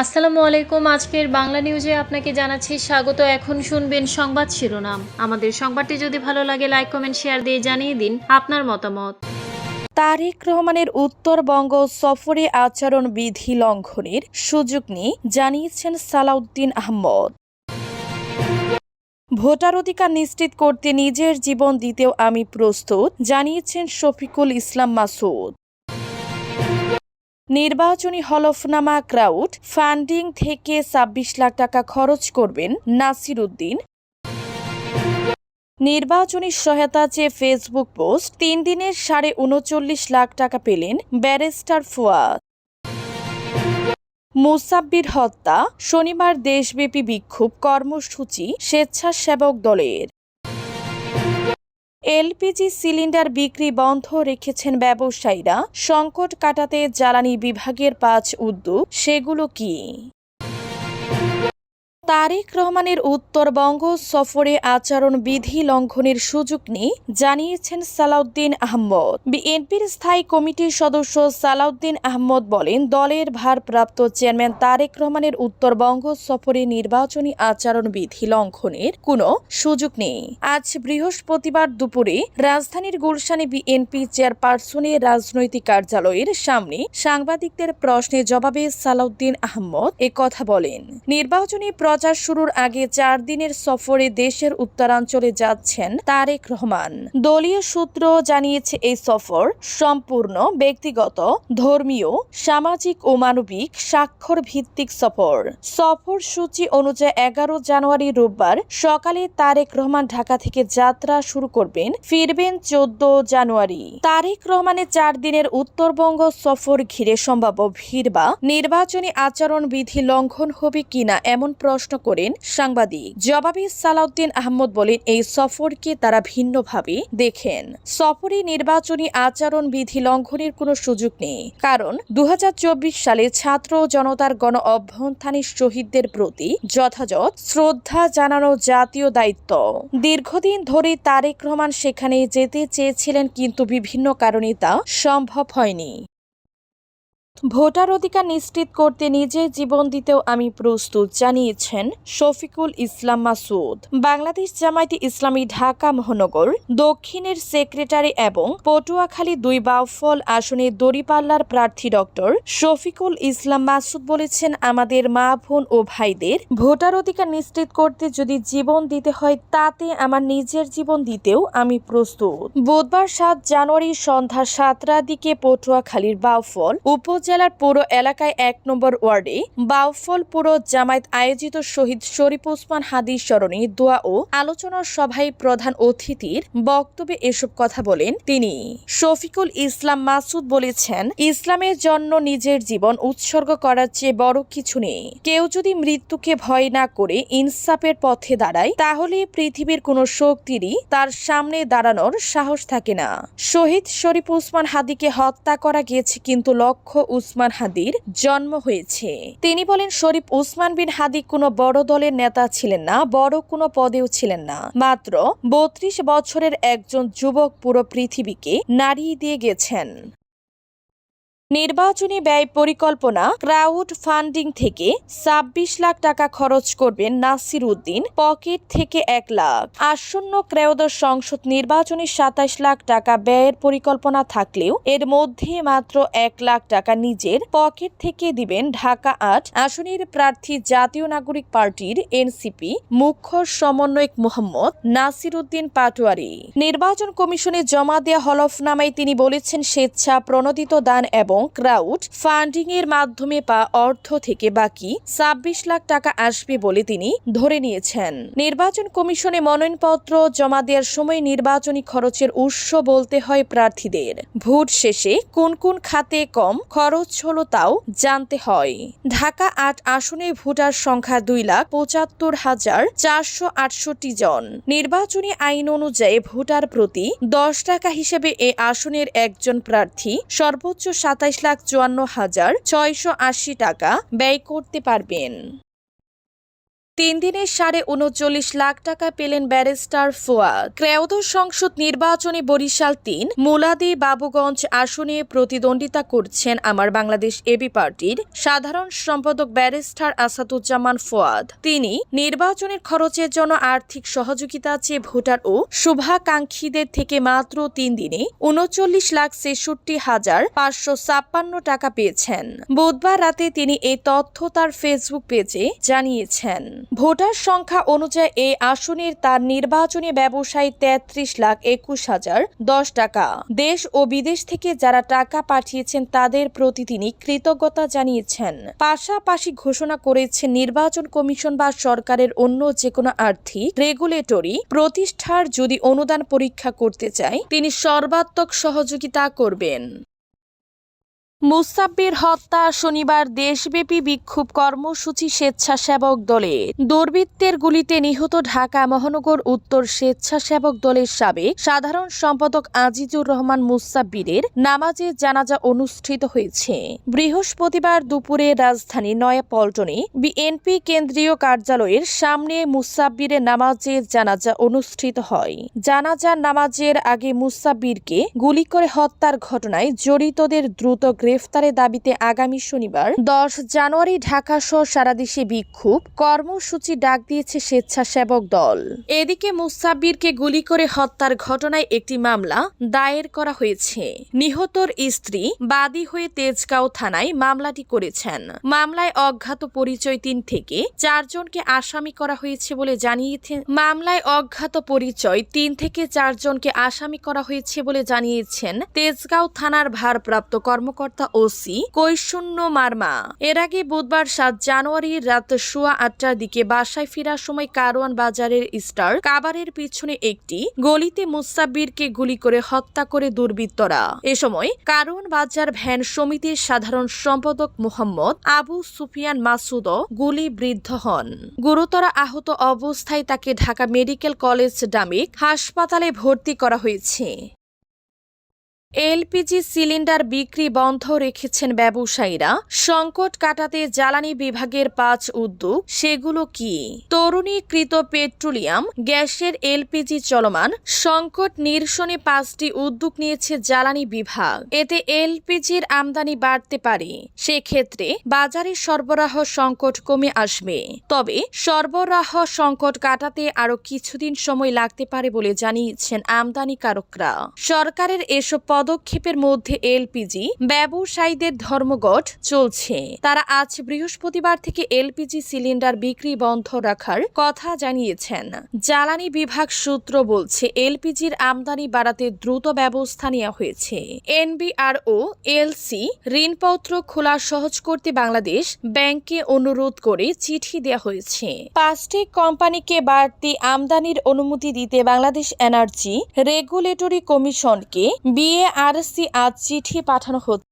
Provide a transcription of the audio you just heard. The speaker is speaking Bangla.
আসসালামু আলাইকুম। আজকের বাংলা নিউজে আপনাকে জানাচ্ছি স্বাগত। এখন শুনবেন সংবাদ শিরোনাম। আমাদের সংবাদটি যদি ভালো লাগে লাইক কমেন্ট শেয়ার দিয়ে জানিয়ে দিন আপনার মতামত। তারেক রহমানের উত্তরবঙ্গ সফরে আচরণ বিধি লঙ্ঘনের সুযোগ নিয়ে জানিয়েছেন সালাউদ্দিন আহমদ। ভোটার অধিকার নিশ্চিত করতে নিজের জীবন দিতেও আমি প্রস্তুত, জানিয়েছেন শফিকুল ইসলাম মাসুদ। নির্বাচনী হলফনামা ক্রাউড ফান্ডিং থেকে ছাব্বিশ লাখ টাকা খরচ করবেন নাসির উদ্দিন। নির্বাচনী সহায়তা চেয়ে ফেসবুক পোস্ট, তিন দিনের সাড়ে উনচল্লিশ লাখ টাকা পেলেন ব্যারিস্টার ফুয়াদ। মুসাব্বির হত্যা, শনিবার দেশব্যাপী বিক্ষোভ কর্মসূচি, স্বেচ্ছাসেবক দলের। এলপিজি সিলিন্ডার বিক্রি বন্ধ রেখেছেন ব্যবসায়ীরা। সংকট কাটাতে জ্বালানি বিভাগের পাঁচ উদ্যোগ সেগুলো কি? তারেক রহমানের উত্তরবঙ্গ সফরে আচরণ বিধি লঙ্ঘনের সুযোগ নিয়ে জানিয়েছেন সালাউদ্দিন আহমদ। বিএনপির স্থায়ী কমিটির সদস্য সালাউদ্দিন আহমদ বলেন, দলের ভারপ্রাপ্ত চেয়ারম্যান তারেক রহমানের উত্তরবঙ্গ সফরে নির্বাচনী আচরণ বিধি লঙ্ঘনের কোনো সুযোগ নেই। আজ বৃহস্পতিবার দুপুরে রাজধানীর গুলশানে বিএনপি চেয়ারপারসনের রাজনৈতিক কার্যালয়ের সামনে সাংবাদিকদের প্রশ্নের জবাবে সালাউদ্দিন আহমদ কথা বলেন। নির্বাচনী প্রচার শুরুর আগে চার দিনের সফরে দেশের উত্তরাঞ্চলে যাচ্ছেন তারেক রহমান। দলীয় সূত্র জানিয়েছে, এই সফর সম্পূর্ণ ব্যক্তিগত, ধর্মীয়, সামাজিক ও মানবিক স্বাক্ষর ভিত্তিক সফর। সফর সূচি অনুযায়ী এগারো জানুয়ারি রোববার সকালে তারেক রহমান ঢাকা থেকে যাত্রা শুরু করবেন, ফিরবেন চোদ্দ জানুয়ারি। তারেক রহমানের চার দিনের উত্তরবঙ্গ সফর ঘিরে সম্ভাব্য ভিড় বা নির্বাচনী আচরণ বিধি লঙ্ঘন হবে কিনা এমন প্রশ্ন করেন সাংবাদিক। জবাবে সালাউদ্দিন আহমদ বলেন, এই সফরকে তারা ভিন্নভাবে দেখেন। সফরে নির্বাচনী আচরণ বিধি লঙ্ঘনের কোনো সুযোগ নেই। কারণ দু হাজার চব্বিশ সালে ছাত্র জনতার গণ অভ্যন্থানের শহীদদের প্রতি যথাযথ শ্রদ্ধা জানানো জাতীয় দায়িত্ব। দীর্ঘদিন ধরে তারেক রহমান সেখানে যেতে চেয়েছিলেন, কিন্তু বিভিন্ন কারণে তা সম্ভব হয়নি। ভোটার অধিকার নিশ্চিত করতে নিজে জীবন দিতেও আমি প্রস্তুত, জানিয়েছেন শফিকুল ইসলাম মাসুদ। বাংলাদেশ জামায়াতে ইসলামী ঢাকা মহানগর, দক্ষিণের সেক্রেটারি এবং পটুয়াখালী দুই বাউফল আসনে দড়িপাল্লার প্রার্থী ডক্টর শফিকুল ইসলাম মাসুদ বলেছেন, আমাদের মা বোন ও ভাইদের ভোটার অধিকার নিশ্চিত করতে যদি জীবন দিতে হয়, তাতে আমার নিজের জীবন দিতেও আমি প্রস্তুত। বুধবার সাত জানুয়ারি সন্ধ্যা সাতটার দিকে পটুয়াখালীর বাউফল উপজেলার পৌর এলাকায় এক নম্বর ওয়ার্ডে বাউফল পুর জামায়াত আয়োজিত শহীদ শরীফ ওসমান হাদির স্মরণে দোয়া ও আলোচনার সভায় প্রধান অতিথির বক্তব্যে এসব কথা বলেন তিনি। শফিকুল ইসলাম মাসুদ বলেছেন, ইসলামের জন্য নিজের জীবন উৎসর্গ করার চেয়ে বড় কিছু নেই। কেউ যদি মৃত্যুকে ভয় না করে ইনসাফের পথে দাঁড়ায়, তাহলে পৃথিবীর কোনো শক্তিরই তার সামনে দাঁড়ানোর সাহস থাকে না। শহীদ শরীফ উসমান হাদিকে হত্যা করা গিয়েছে কিন্তু লক্ষ্য উসমান হাদির জন্ম হয়েছে। তিনি বলেন, শরীফ উসমান বিন হাদি কোনো বড় দলের নেতা ছিলেন না, বড় কোনো পদেও ছিলেন না। মাত্র বত্রিশ বছরের একজন যুবক পুরো পৃথিবীকে নাড়িয়ে দিয়ে গেছেন। নির্বাচনী ব্যয় পরিকল্পনা ক্রাউড ফান্ডিং থেকে ছাব্বিশ লাখ টাকা খরচ করবেন নাসির উদ্দিন, পকেট থেকে এক লাখ। আসন্ন ত্রয়োদশ সংসদ নির্বাচনে সাতাশ লাখ টাকা ব্যয়ের পরিকল্পনা থাকলেও এর মধ্যে মাত্র এক লাখ টাকা নিজের পকেট থেকে দিবেন ঢাকা আট আসনের প্রার্থী জাতীয় নাগরিক পার্টির এনসিপি মুখ্য সমন্বয়ক মোহাম্মদ নাসির উদ্দিন পাটোয়ারি। নির্বাচন কমিশনে জমা দেওয়া হলফনামায় তিনি বলেছেন স্বেচ্ছা প্রণোদিত দান এবং ক্রাউড ফান্ডিং এর মাধ্যমে পা অর্থ থেকে বাকি ছাব্বিশ লাখ টাকা আসবে বলে তিনি ধরে নিয়েছেন। নির্বাচন কমিশনে মনোনয়নপত্র জমা দেওয়ার সময় নির্বাচনী খরচের উৎস বলতে হয় প্রার্থীদের। ভোট শেষে কোন কোন খাতে কম খরচ হলো তাও জানতে হয়। ঢাকা আট আসনে ভোটার সংখ্যা দুই লাখ পঁচাত্তর হাজার চারশো আটষট্টি জন। নির্বাচনী আইন অনুযায়ী ভোটার প্রতি দশ টাকা হিসেবে এ আসনের একজন প্রার্থী সর্বোচ্চ সাতাইশ লাখ চুয়ান্ন হাজার ছয়শো আশি টাকা ব্যয় করতে পারবেন। তিন দিনে সাড়ে উনচল্লিশ লাখ টাকা পেলেন ব্যারিস্টার ফুয়াদ ত্রয়োদশ সংসদ নির্বাচনে বরিশাল তিন, মুলাদি বাবুগঞ্জ আসনে প্রতিদ্বন্দ্বিতা করছেন আমার বাংলাদেশ এবি পার্টির সাধারণ সম্পাদক ব্যারিস্টার আসাদুজ্জামান ফোয়াদ। তিনি, নির্বাচনের খরচের জন্য আর্থিক সহযোগিতা চেয়ে ভোটার ও শুভাকাঙ্ক্ষীদের থেকে মাত্র তিন দিনে উনচল্লিশ লাখ ছেষট্টি হাজার পাঁচশো ছাপ্পান্ন টাকা পেয়েছেন। বুধবার রাতে তিনি এই তথ্য তার ফেসবুক পেজে জানিয়েছেন। ভোটার সংখ্যা অনুযায়ী এই আসনের তার নির্বাচনী ব্যবসায়ী তেত্রিশ লাখ একুশ হাজার দশ টাকা। দেশ ও বিদেশ থেকে যারা টাকা পাঠিয়েছেন তাদের প্রতি তিনি কৃতজ্ঞতা জানিয়েছেন। পাশাপাশি ঘোষণা করেছেন নির্বাচন কমিশন বা সরকারের অন্য যে কোনো আর্থিক, রেগুলেটরি প্রতিষ্ঠার যদি অনুদান পরীক্ষা করতে চায়, তিনি সর্বাত্মক সহযোগিতা করবেন। মুসাব্বির হত্যা শনিবার দেশব্যাপী বিক্ষোভ কর্মসূচি স্বেচ্ছাসেবক দলে। দুর্বৃত্তের গুলিতে নিহত ঢাকা মহানগর উত্তর স্বেচ্ছাসেবক দলের সাবেক সাধারণ সম্পাদক আজিজুর রহমান মুসাব্বিরের নামাজে জানাজা অনুষ্ঠিত হয়েছে। বৃহস্পতিবার দুপুরে রাজধানী নয়াপল্টনে বিএনপি কেন্দ্রীয় কার্যালয়ের সামনে মুসাব্বিরের নামাজে জানাজা অনুষ্ঠিত হয়। জানাজা নামাজের আগে মুসাব্বিরকে গুলি করে হত্যার ঘটনায় জড়িতদের দ্রুত গ্রেফতারের দাবিতে আগামী শনিবার দশ জানুয়ারি ঢাকা সহ সারা দেশে বিক্ষোভ। কর্মসূচি ডাক দিয়েছে স্বেচ্ছাসেবক দল। এদিকে মুসাব্বিরকে গুলি করে হত্যার ঘটনায় একটি মামলা দায়ের করা হয়েছে। নিহতর স্ত্রী বাদী হয়ে তেজগাঁও থানায় মামলাটি করেছেন। মামলায় অজ্ঞাত পরিচয় তিন থেকে চারজনকে আসামি করা হয়েছে বলে জানিয়েছেন মামলায় অজ্ঞাত পরিচয় তিন থেকে চারজনকে আসামি করা হয়েছে বলে জানিয়েছেন তেজগাঁও থানার ভারপ্রাপ্ত কর্মকর্তা ওসি কৈশূন্য মার্মা। এর আগে বুধবার সাত জানুয়ারি রাত সোয়া আটটার দিকে বাসায় ফেরার সময় কারওয়ান বাজারের স্টার কাবারের পিছনে একটি গলিতে মুসাব্বিরকে গুলি করে হত্যা করে দুর্বৃত্তরা। এ সময় কারওয়ান বাজার ভ্যান সমিতির সাধারণ সম্পাদক মোহাম্মদ আবু সুফিয়ান মাসুদও গুলি বৃদ্ধ হন। গুরুতর আহত অবস্থায় তাকে ঢাকা মেডিকেল কলেজ ডামিক হাসপাতালে ভর্তি করা হয়েছে। এলপিজি সিলিন্ডার বিক্রি বন্ধ রেখেছেন ব্যবসায়ীরা। সংকট কাটাতে জ্বালানি বিভাগের পাঁচ উদ্যোগ, সেগুলো কি? তরুণীকৃত পেট্রোলিয়াম, গ্যাসের এলপিজি চলমান, সংকট নিরসনে পাঁচটি উদ্যোগ নিয়েছে জ্বালানি বিভাগ। এতে এলপিজির আমদানি বাড়তে পারে। সেক্ষেত্রে বাজারে সরবরাহ সংকট কমে আসবে। তবে সরবরাহ সংকট কাটাতে আরও কিছুদিন সময় লাগতে পারে বলে জানিয়েছেন আমদানিকারকরা। সরকারের এসব পদক্ষেপের মধ্যে এলপিজি ব্যবসায়ীদের ধর্মঘট চলছে। তারা আজ বৃহস্পতিবার থেকে এলপিজি সিলিন্ডার বিক্রি বন্ধ রাখার কথা জানিয়েছেন। জ্বালানি বিভাগ সূত্র বলছে, এলপিজির আমদানি বাড়াতে দ্রুত ব্যবস্থা নেওয়া হয়েছে। এনবিআরও, এলসি, ঋণপত্র খোলা সহজ করতে বাংলাদেশ ব্যাংকে অনুরোধ করে চিঠি দেওয়া হয়েছে। পাঁচটি কোম্পানিকে বাড়তি আমদানির অনুমতি দিতে বাংলাদেশ এনার্জি রেগুলেটরি কমিশনকে বিএআরসি আজ চিঠি পাঠানো হচ্ছে।